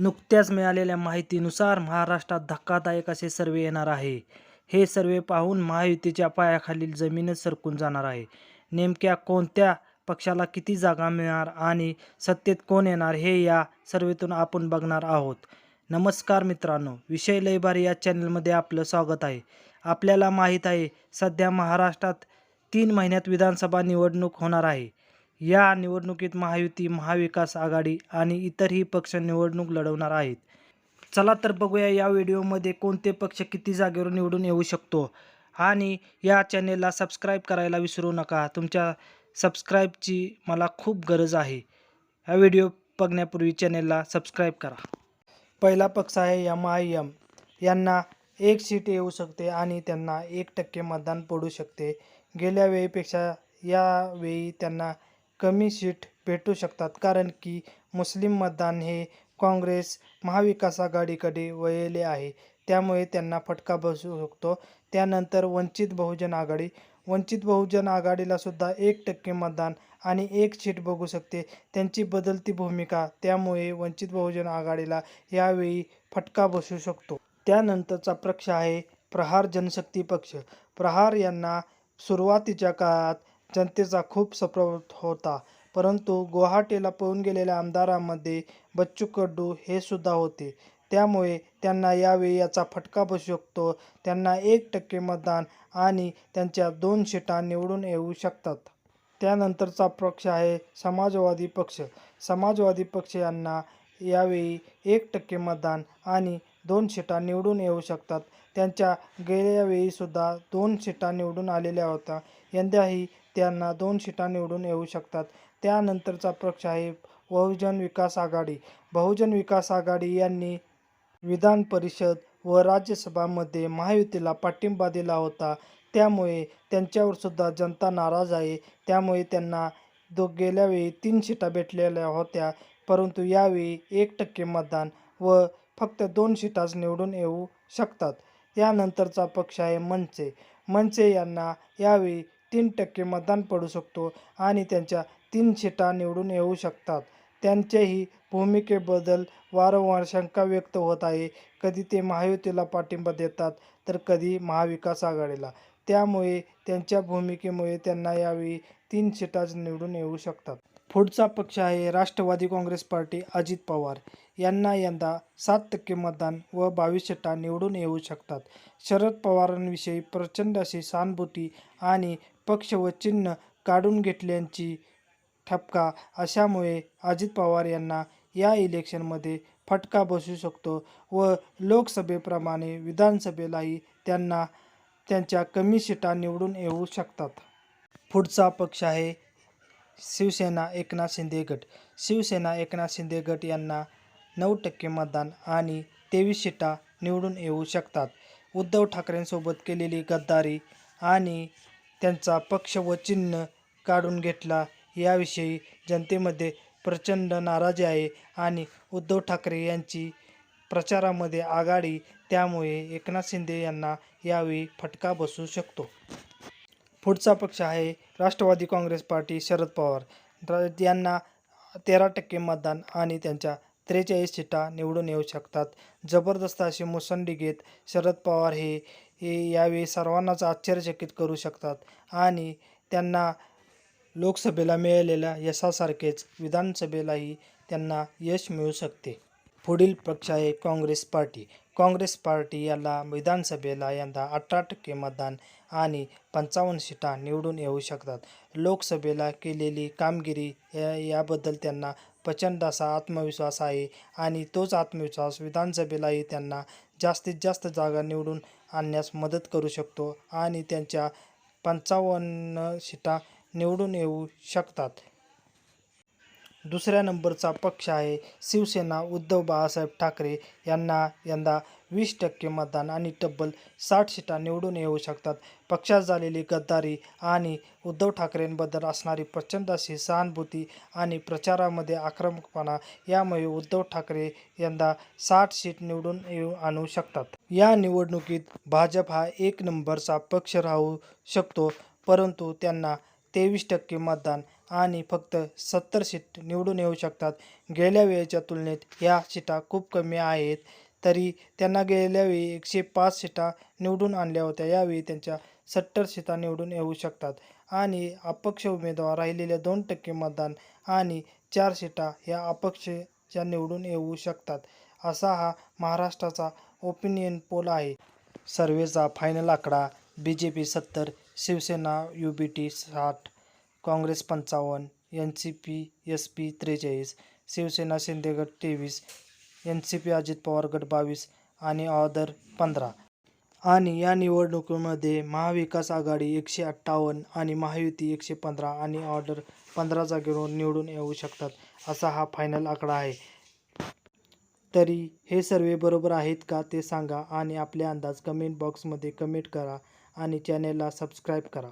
नुकत्याच मिळालेल्या माहितीनुसार महाराष्ट्रात धक्कादायक असे सर्वे येणार आहे. हे सर्वे पाहून महायुतीच्या पायाखालील जमीनच सरकून जाणार आहे. नेमक्या कोणत्या पक्षाला किती जागा मिळणार आणि सत्तेत कोण येणार हे या सर्वेतून आपण बघणार आहोत. नमस्कार मित्रांनो विषय लयबारी या चॅनलमध्ये आपलं स्वागत आहे. आपल्याला माहीत आहे सध्या महाराष्ट्रात तीन महिन्यात विधानसभा निवडणूक होणार आहे. या निवडणुकीत महायुती महाविकास आघाडी आणि इतरही पक्ष निवडणूक लढवणार आहेत. चला तर बघूया या व्हिडिओमध्ये कोणते पक्ष किती जागेवर निवडून येऊ शकतो. आणि या चॅनेलला सबस्क्राईब करायला विसरू नका. तुमच्या सबस्क्राईबची मला खूप गरज आहे. हा व्हिडिओ बघण्यापूर्वी चॅनेलला सबस्क्राईब करा. पहिला पक्ष आहे एम आय एम यांना एक सीट येऊ शकते आणि त्यांना एक टक्के मतदान पडू शकते. गेल्या वेळीपेक्षा यावेळी त्यांना कमी सीट भेटू शकतात. कारण की मुस्लिम मतदान हे काँग्रेस महाविकास आघाडीकडे वळले आहे. त्यामुळे त्यांना फटका बसू शकतो. त्यानंतर वंचित बहुजन आघाडी. वंचित बहुजन आघाडीला सुद्धा एक टक्के मतदान आणि एक सीट बघू शकते. त्यांची बदलती भूमिका त्यामुळे वंचित बहुजन आघाडीला यावेळी फटका बसू शकतो. त्यानंतरचा पक्ष आहे प्रहार जनशक्ती पक्ष. प्रहार यांना सुरुवातीच्या काळात जनतेचा खूप सपोर्ट होता. परंतु गुवाहाटीला पळून गेलेल्या आमदारांमध्ये बच्चू कडू हे सुद्धा होते. त्यामुळे त्यांना यावेळी याचा फटका बसू शकतो. त्यांना एक टक्के मतदान आणि त्यांच्या दोन शिटा निवडून येऊ शकतात. त्यानंतरचा पक्ष आहे समाजवादी पक्ष. समाजवादी पक्ष यांना यावेळी एक टक्के मतदान आणि दोन शिटा निवडून येऊ शकतात. त्यांच्या गेल्या वेळीसुद्धा दोन सीटा निवडून आलेल्या होत्या. यंदाही त्यांना दोन सीटा निवडून येऊ शकतात. त्यानंतरचा पक्ष आहे बहुजन विकास आघाडी. बहुजन विकास आघाडी यांनी विधान परिषद व राज्यसभामध्ये महायुतीला पाठिंबा दिला होता. त्यामुळे त्यांच्यावर सुद्धा जनता नाराज आहे. त्यामुळे त्यांना दो गेल्या वेळी तीन सीटा भेटलेल्या होत्या. परंतु यावेळी एक टक्के मतदान व फक्त दोन सीटाच निवडून येऊ शकतात. यानंतरचा पक्ष आहे मनसे. मनसे यांना यावेळी तीन टक्के मतदान पडू शकतो आणि त्यांच्या तीन सीटा निवडून येऊ शकतात. त्यांच्याही भूमिकेबद्दल वारंवार शंका व्यक्त होत आहे. कधी ते महायुतीला पाठिंबा देतात तर कधी महाविकास आघाडीला. त्यामुळे त्यांच्या भूमिकेमुळे त्यांना यावेळी तीन सीटाच निवडून येऊ शकतात. पुढचा पक्ष आहे राष्ट्रवादी काँग्रेस पार्टी अजित पवार. यांना यंदा सात टक्के मतदान व बावीस सीटा निवडून येऊ शकतात. शरद पवारांविषयी प्रचंड अशी सहानुभूती आणि पक्ष व चिन्ह काढून घेतल्याची ठपका अशामुळे अजित पवार यांना या इलेक्शनमध्ये फटका बसू शकतो व लोकसभेप्रमाणे विधानसभेलाही त्यांना त्यांच्या कमी सीटा निवडून येऊ शकतात. पुढचा पक्ष आहे शिवसेना एकनाथ शिंदे गट. शिवसेना एकनाथ शिंदे गट यांना नऊ टक्के मतदान आणि तेवीस सीटा निवडून येऊ शकतात. उद्धव ठाकरेंसोबत केलेली गद्दारी आणि त्यांचा पक्ष व चिन्ह काढून घेतला याविषयी जनतेमध्ये प्रचंड नाराजी आहे आणि उद्धव ठाकरे यांची प्रचारामध्ये आघाडी त्यामुळे एकनाथ शिंदे यांना यावेळी फटका बसू शकतो. पुढचा पक्ष आहे राष्ट्रवादी काँग्रेस पार्टी शरद पवार. यांना तेरा टक्के मतदान आणि त्यांच्या त्रेचाळीस सीटा निवडून येऊ शकतात. जबरदस्त अशी मुसंडी घेत शरद पवार हे हे यावेळी सर्वांनाच आश्चर्यचकित करू शकतात आणि त्यांना लोकसभेला मिळालेल्या यशासारखेच विधानसभेलाही त्यांना यश मिळू शकते. पुढील पक्ष आहे काँग्रेस पार्टी. काँग्रेस पार्टी याला विधानसभेला यंदा अठरा टक्के मतदान आणि पंचावन्न सीटा निवडून येऊ शकतात. लोकसभेला केलेली कामगिरी या याबद्दल त्यांना प्रचंड असा आत्मविश्वास आहे आणि तोच आत्मविश्वास विधानसभेलाही त्यांना जास्तीत जास्त जागा निवडून आणण्यास मदत करू शकतो आणि त्यांच्या पंचावन्न सीटा निवडून येऊ शकतात. दुसऱ्या नंबरचा पक्ष आहे. शिवसेना उद्धव बाळासाहेब ठाकरे यांना यंदा वीस टक्के मतदान आणि तब्बल साठ सीटा निवडून येऊ शकतात. पक्षात झालेली गद्दारी आणि उद्धव ठाकरेंबद्दल असणारी प्रचंड अशी सहानुभूती आणि प्रचारामध्ये आक्रमकपणा यामुळे उद्धव ठाकरे यंदा साठ सीट निवडून येऊ आणू शकतात. या निवडणुकीत भाजप हा एक नंबरचा पक्ष राहू शकतो परंतु त्यांना तेवीस टक्के मतदान आणि फक्त सत्तर सीट निवडून येऊ शकतात. गेल्या वेळेच्या तुलनेत या सीटा खूप कमी आहेत. तरी त्यांना गेल्या वेळी एकशे पाच सीटा निवडून आणल्या होत्या. यावेळी त्यांच्या सत्तर सीटा निवडून येऊ शकतात. आणि अपक्ष उमेदवार राहिलेल्या दोन टक्के मतदान आणि चार सीटा ह्या अपक्षच्या निवडून येऊ शकतात असा हा महाराष्ट्राचा ओपिनियन पोल आहे. सर्वेचा फायनल आकडा बी जे पी सत्तर शिवसेना यू बी टी साठ. काँग्रेस पंचावन्न N C P S P त्रेचाळीस शिवसेना शिंदेगड तेवीस N C P Ajit Pawar गट बावीस आणि ऑदर पंधरा. आणि या निवडणुकीमध्ये महाविकास आघाडी एकशे अठ्ठावन्न आणि महायुती एकशे पंधरा आणि ऑर्डर पंधरा जागेवरून निवडून येऊ शकतात असा हा फायनल आकडा आहे. तरी हे सर्वे बरोबर आहेत का ते सांगा आणि आपले अंदाज कमेंट बॉक्समध्ये कमेंट करा आणि चॅनेलला सबस्क्राईब करा.